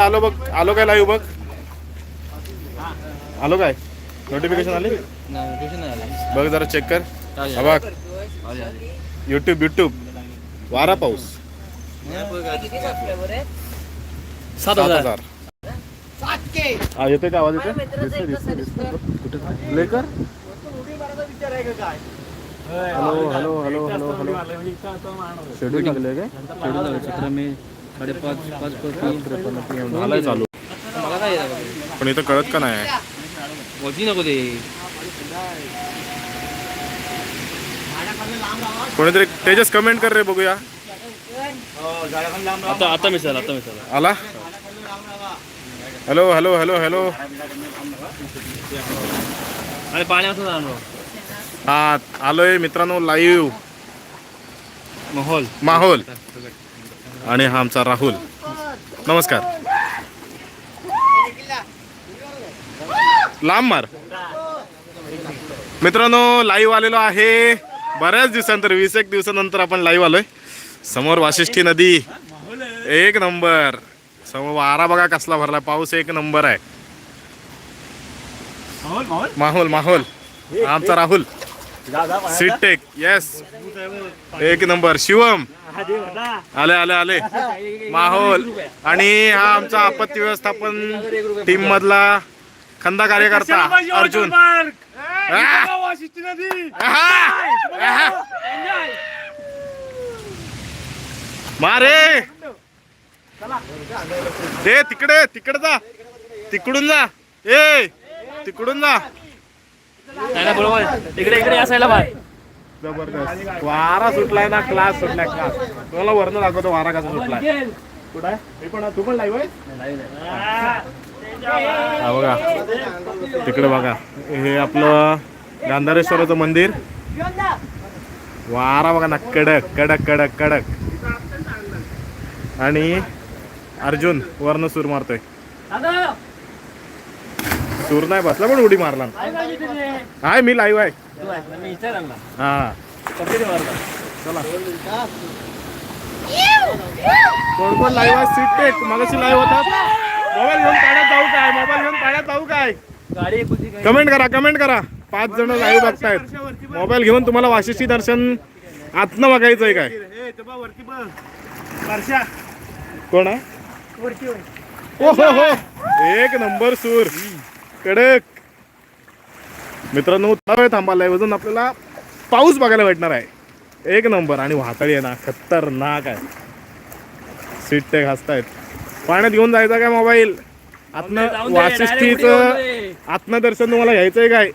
आलो बघ आलो काय लाईव्ह बघ? आलो काय? नोटिफिकेशन आले? बघ जरा चेक कर. हा बघ. युट्यूब युट्यूब वारा पाऊस. सात हजार. हा येतोय का आवाज येतोय दिसतोय, दिसतोय, दिसतोय. कुठे? प्ले कर. Hello hello hello hello hello schedule लागले काय? चक्र मी साडेपाच पाच चालू मला काय पण इथं कळत का नाही वजी नको ते कोणीतरी तेजस कमेंट कर रे बघूया आता आता मिसाल आता मिसाल आला हॅलो हॅलो हॅलो हॅलो अरे पाण्यापासून आणलो हा आलोय मित्रांनो लाईव्ह माहोल माहोल आणि हा आमचा राहुल. नमस्कार. लांब मार. मित्रांनो लाईव्ह आलेलो आहे. बऱ्याच दिवसानंतर वीस एक दिवसानंतर आपण लाईव्ह आलोय. समोर वाशिष्ठी नदी. एक नंबर. समोर वारा बघा कसला भरला. पाऊस एक नंबर आहे. माहोल माहोल. आमचा राहुल. सीटेक येस एक नंबर शिवम. आले आले आले. माहोल. आणि हा आमचा आपत्ती व्यवस्थापन टीम मधला खंदा कार्यकर्ता अर्जुन! मारे. दे तिकडे तिकडे जा. तिकडून जा. ए तिकडून जा. बरोबर. इकडे इकडे जबरदस्त. वारा सुटलाय ना क्लास सुटलाय क्लास तुम्हाला वर्ण दाखवतो वारा कसा सुटलाय. कुठं आहे? मी पण तू पण लाईव्ह आहे हा बघा. तिकडे बघा. हे आपलं गांधारेश्वराचं मंदिर. वारा बघा ना कडक कडक कडक कडक. आणि अर्जुन वर्ण सूर मारतोय. सूर नाही बसला पण उडी मारला. हाय मी लाईव्ह आहे. हा. चला कोण कोण लाईव्ह आहे? सीट टेक मगाशी लाईव्ह होतात मोबाईल घेऊन पाण्यात जाऊ काय? मोबाईल घेऊन पाण्यात जाऊ काय? कमेंट करा कमेंट करा. पाच जण लाईव्ह बघतायत. मोबाईल घेऊन तुम्हाला वाशिष्ठी दर्शन आतनं बघायचंय काय? कोण आहे? हो हो. एक नंबर सूर. कडक. मित्रांनो वेळ थांबायला अजून आपल्याला पाऊस बघायला भेटणार आहे. एक नंबर. आणि वाताळी आहे ना खतरनाक आहे. सीट ते घासतायत. पाण्यात घेऊन जायचा काय मोबाईल? उडी वाशिष्ठीचं घेऊन दे. आत्म दर्शन तुम्हाला घ्यायचंय काय?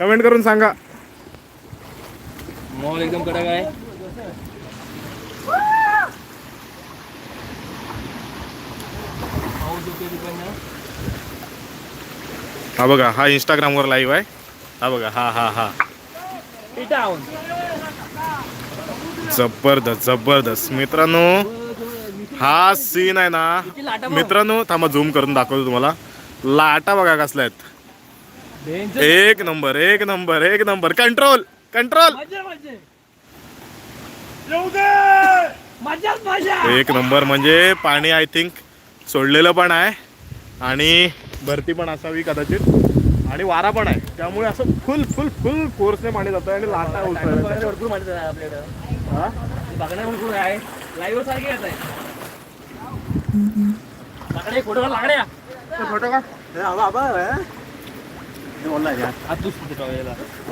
कमेंट करून सांगा. मॉल एकदम कडक आहे. हा बघा हा इंस्टाग्रामवर लाईव्ह आहे. हा बघा हा हा हा. जबरदस्त जबरदस्त. मित्रांनो हा सीन आहे ना. मित्रांनो थांबा झूम करून दाखवतो तुम्हाला. लाटा बघा कसल्या आहेत. एक नंबर एक नंबर एक नंबर. कंट्रोल कंट्रोल एक नंबर म्हणजे पाणी आय थिंक सोडलेलं पण आहे. आणि भरती पण असावी कदाचित. आणि वारा पण आहे. त्यामुळे असं फुल फुल फुल फोर्सने पाणी जातं आणि लाटा. भरपूर माहिती आहे आपल्याकडं. हा? बघण्या भरपूर आहे. लाईव्ह सारखे येत आहे. लाकडे फोटो लाकड्या. कुठे टाकायला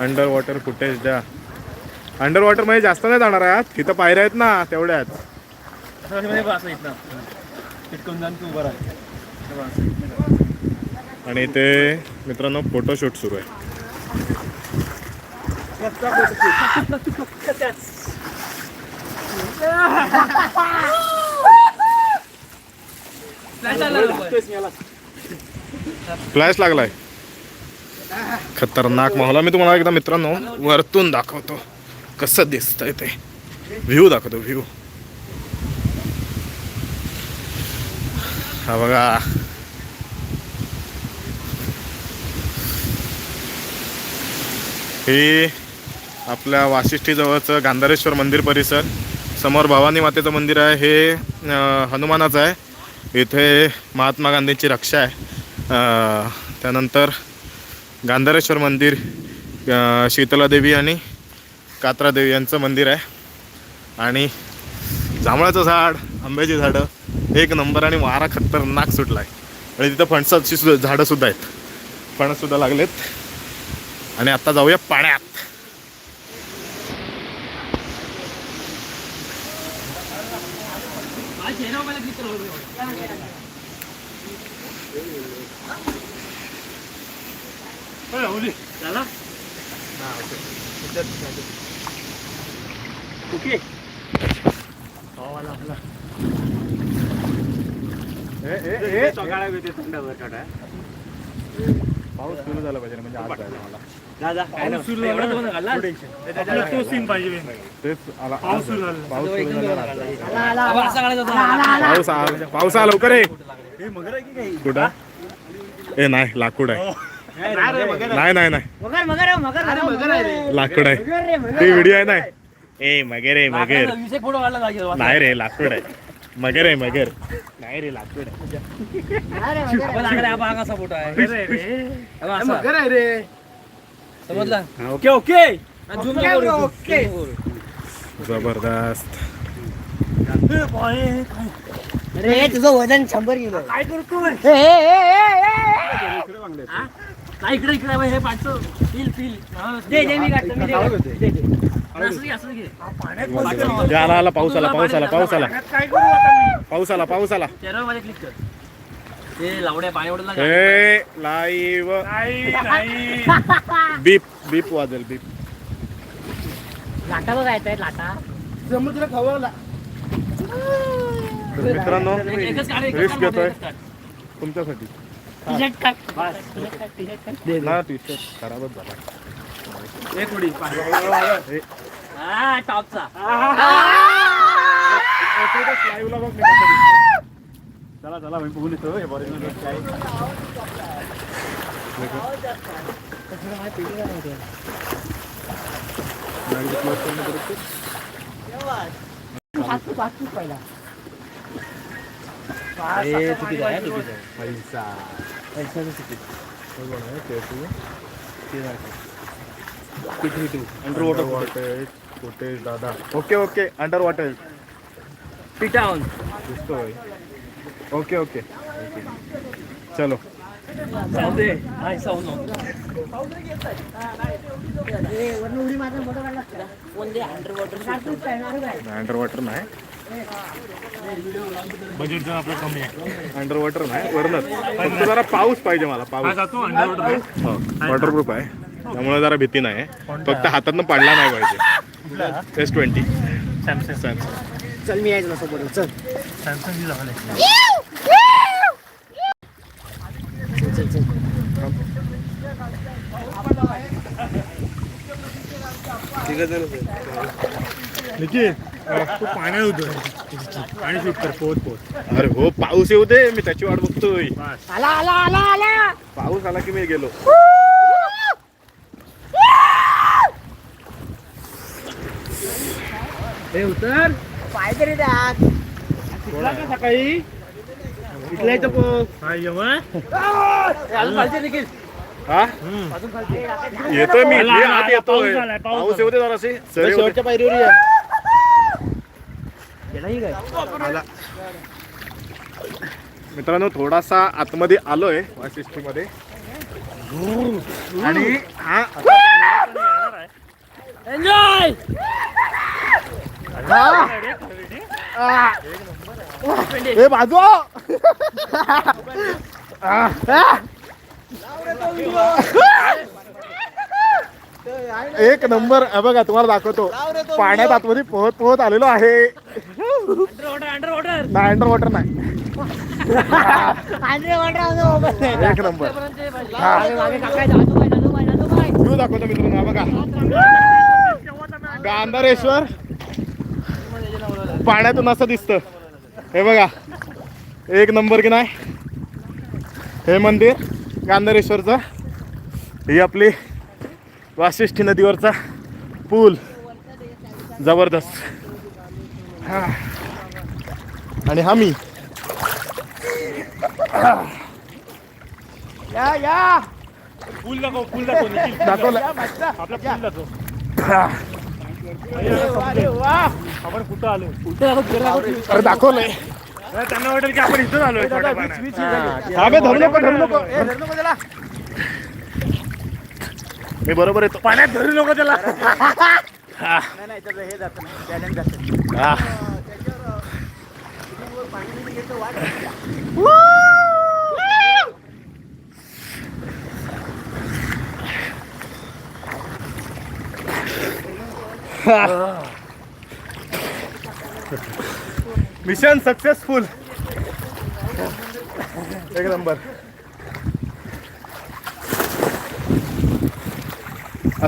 अंडर वॉटर फुटेज द्या. अंडर वॉटरमध्ये जास्त नाही जाणार आहात तिथं पायऱ्या आहेत ना तेवढ्याच असं म्हणजे चिटकून जाऊन तू राहा. आणि इथे मित्रांनो फोटोशूट सुरू आहे. फ्लॅश लागलाय. खतरनाक माहोल मी तुम्हाला एकदा मित्रांनो वरतून दाखवतो कसं दिसतंय ते. व्ह्यू दाखवतो व्ह्यू हा बघा. हे आपल्या वाशिष्ठीजवळचं गांधारेश्वर मंदिर परिसर. समोर भवानी मातेचं मंदिर आहे. हे हनुमानाचं आहे. इथे महात्मा गांधींची रक्षा आहे. त्यानंतर गांधारेश्वर मंदिर शीतलादेवी आणि कात्रादेवी यांचं मंदिर आहे. आणि जांभळाचं झाड आंब्याची झाडं एक नंबर आणि वारा खतरनाक सुटला आहे आणि तिथं फणसाची सुद्धा झाडंसुद्धा आहेत फणससुद्धा लागलेत. आणि आता जाऊया पाण्यात. झाला ओके पाऊस सुरू झाला पाहिजे म्हणजे आज जायला मला तो सीन पाहिजे तेच आला पाऊस सुरू झाला. पाऊस सुरू झाला पाऊस आला पाऊस आला लवकर ये. कुठं? ए नाही लाकूड आहे. नाही नाही नाही लाकूड आहे. ती व्हिडिओ आहे नाही ए मगर आहे मगर. फोटो काढला जागेवर. नाही रे लाकूड आहे. मगर आहे मगर. नाही रे लाकूड आहे, आहे. असा. समजला? Okay okay. ओके. जबरदस्त. अरे तुझं वजन शंभर किलो आहे. काय करतो नाही इकडे इकडे हे पाठतो फील फील दे दे मी काढतो मी दे, दे दे. असं घे, असं घे. हे आला आला पाऊस आला पाऊस आला पाऊस आला. पाऊस आला पाऊस आला. चेहऱ्यावर माझ्या क्लिक कर. ते लावड्या पाणी ओढला ए लाईव्ह बीप बीप वाजेल बीप. लाटा बघा येत आहेत लाटा तर मित्रांनो एकच काढ एकच रिस्क काढ, घेतोय. एकच काढ. तुमच्यासाठी. खराबच झाला एक उडी हा टॉपचा. चला चला मी बघून येतो हे. वाचतोच, वाचतोच पहिला. ए, चुकीचं आहे, चुकीचं आहे. पैसा पैशाचं चुकीचं. हे कोण आहे? ते तू? ते दाखव. किती किती? अंडर वॉटर फुटेज दादा ओके ओके अंडर वॉटर पिटाऊन. दिसतोय ओके ओके चलो जाऊ दे. हा, जाऊ नको. ए, वरनं उडी मारून फोटो काढला असता. कोण दे underwater काढतोच काय, मारू काय? अंडर वॉटर नाही बजेट जर आपलं कमी आहे. अंडर वॉटर नाही वरनच फक्त जरा पाऊस पाहिजे मला पाऊस. जातो अंडरवॉटर वॉटरप्रूफ आहे. त्यामुळे जरा भीती नाही. फक्त हातातनं पडला नाही पाहिजे. एस ट्वेंटी सॅमसंग सॅमसंग चल मी यायचं सोबत. चल. सॅमसंग झालं. चल चल. चल तू पाण्यात होतो आणि शूट कर पोहत पोहत अरे हो पाऊस येऊ दे मी त्याची वाट बघतोय. आला आला आला आला. पाऊस आला की मी गेलो. हे उतर. पाय तरी द्या सकाळी. पोह हा जेव्हा हा? येतोय मी मी आत येतोय. पाऊस येऊ दे जराशी. सर येऊ दे. शेवटच्या पायरीवर या. आला. मित्रांनो थोडासा आतमध्ये आलोय वाशिष्ठीमध्ये. आणि हा एन्जॉय ए बाजू. एक नंबर बघा तुम्हाला दाखवतो. पाण्यात आतमध्ये पोहत पोहत आलेलो आहे. अंडर वॉटर नाही अंडर वॉटर नाही. एक नंबर. मागे व्ह्यू दाखवतो मित्रांनो बघा. गांधारेश्वर. पाण्यातून असं दिसतं. हे बघा. एक नंबर की नाही? हे मंदिर गांधारेश्वरचं. ही आपली वाशिष्ठी नदीवरचा पूल. जबरदस्त. हा. आणि हा मी. या या. फुल दाखव फुल दाखव निखिल. दाखवलं. आपला फुल दाखव. अरे वा. आपण कुठं आलो? अरे दाखवलंय. नाही, त्यांना वाटेल की आपण इथं. हा बे, धरू नको धरू नको. ए, धरू नको त्याला. मी बरोबर येतो. पाण्यात धरू नको त्याला. नाही नाही त्याचं हे जातं जातं हा. मिशन सक्सेसफुल एक नंबर.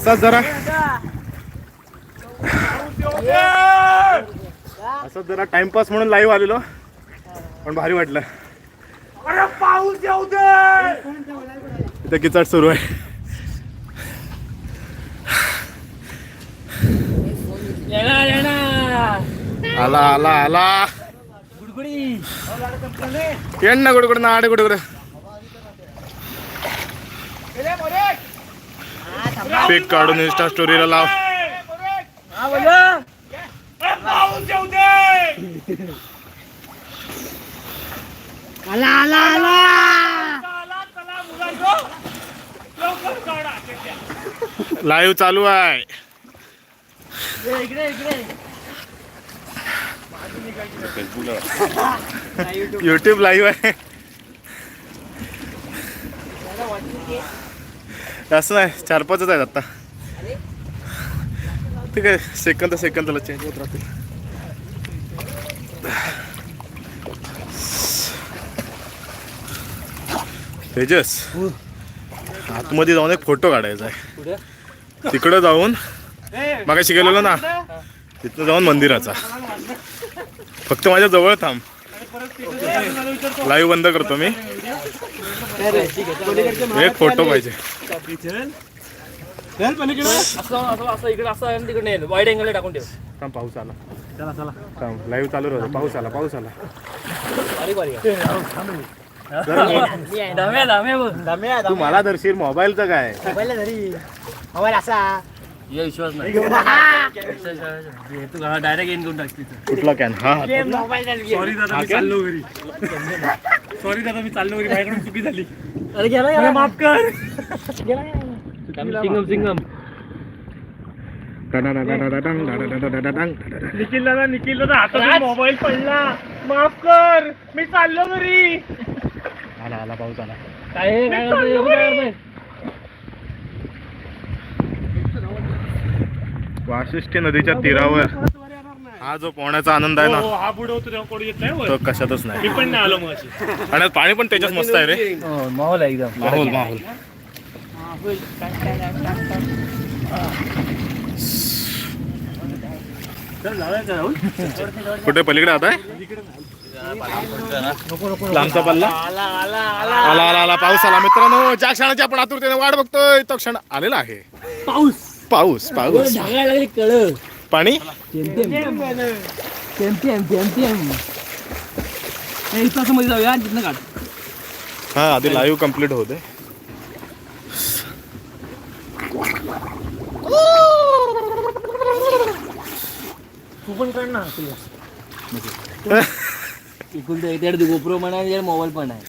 असाच जरा. असं जरा टाइमपास म्हणून लाईव्ह आलेलो. पण भारी वाटलं. अरे पाऊस येऊ दे. इथं किचट सुरू आहे. आला आला आला. गुडगुडी. येण ना गुडगुड ना आडे गुडगुड. पिक काढून इंस्टा स्टोरीला लाव. आला आला आला. लाईव्ह चालू आहे. इकडे इकडे युट्यूब लाईव्ह आहे. असं नाही चार पाचच आहेत आता. ठीक आहे सेकंद सेकंदाला चेंज होत राहतील. तेजस आतमध्ये जाऊन एक फोटो काढायचा आहे. तिकडं जाऊन मागाशी गेलेलो ना तिथनं जाऊन मंदिराचा. फक्त माझ्या जवळ थांब. लाईव्ह बंद करतो मी. एक फोटो पाहिजे. असं असं असं इकडे असं आणि तिकडे नाही वाईट अँगल टाकून ठेव थांब पाऊस आला. चला चला थांब लाईव्ह चालू राहतो पाऊस आला पाऊस आला. तू मला दर्शील मोबाईलचं काय? मोबाईल असा ये विश्वास नाही तू डायरेक्ट टाकते कुठला? कॅन हा सॉरी दादा चाललो घरी. सॉरी दादा मी चाललो घरी माझ्याकडून चुकी झाली. अरे गेला माफ कर. सिंगम सिंगम निखिल दादा निखिल दादा हातात मोबाईल पडला. माफ कर. मी चाललो घरी आला आला पाऊस आला. काय हे? काय करतोय? एवढं काय करतोय? वाशिष्ठी नदीच्या तीरावर. हा जो पोहण्याचा आनंद आहे ना हा बुडवतो तेव्हा कोणी येत नाही तो कशातच नाही. मी पण नाही आलो मग आणि पाणी पण त्याच्यात मस्त आहे रे. हो, माहोल आहे एकदम. माहोल माहोल. कुठे पलीकडे आता लांबचा पल्ला? आला आला आला आला आला आला पाऊस आला. मित्रांनो ज्या क्षणाची आपण आतुरतेने वाट बघतोय तो क्षण आलेला आहे. पाऊस. पाऊस पाऊस. ढगायला लागली कळ पाणी? असं जाऊया काढ हा आधी लाईव्ह कंप्लीट होते तू पण काढ ना इकडून गोप्रो पण आहे मोबाईल पण आहे.